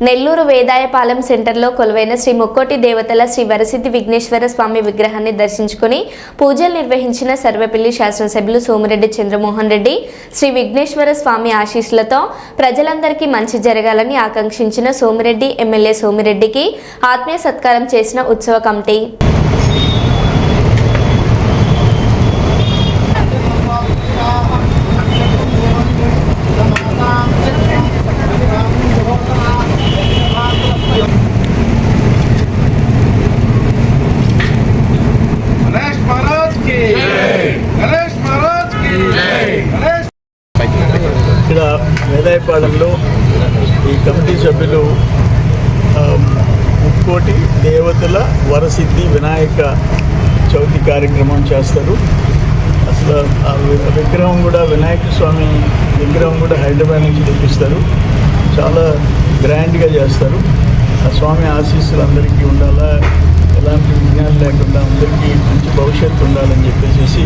నెల్లూరు వేదాయపాలెం సెంటర్లో కొలువైన శ్రీ ముక్కోటి దేవతల శ్రీ వరసిద్ధి విఘ్నేశ్వర స్వామి విగ్రహాన్ని దర్శించుకుని పూజలు నిర్వహించిన సర్వపల్లి శాసనసభ్యులు సోమిరెడ్డి చంద్రమోహన్ రెడ్డి శ్రీ విఘ్నేశ్వర స్వామి ఆశీస్సులతో ప్రజలందరికీ మంచి జరగాలని ఆకాంక్షించిన సోమిరెడ్డి ఎమ్మెల్యే సోమిరెడ్డికి ఆత్మీయ సత్కారం చేసిన ఉత్సవ కమిటీ. ఇక్కడ వేదాయపాలెంలో ఈ కమిటీ సభ్యులు ముక్కోటి దేవతల వరసిద్ధి వినాయక చవితి కార్యక్రమం చేస్తారు. అసలు ఆ విగ్రహం కూడా వినాయక స్వామి విగ్రహం కూడా హైదరాబాద్ నుంచి తెప్పిస్తారు. చాలా గ్రాండ్గా చేస్తారు. ఆ స్వామి ఆశీస్సులు అందరికీ ఉండాలా? ఎలాంటి విఘ్నాలు లేకుండా అందరికీ మంచి భవిష్యత్తు ఉండాలని చెప్పేసి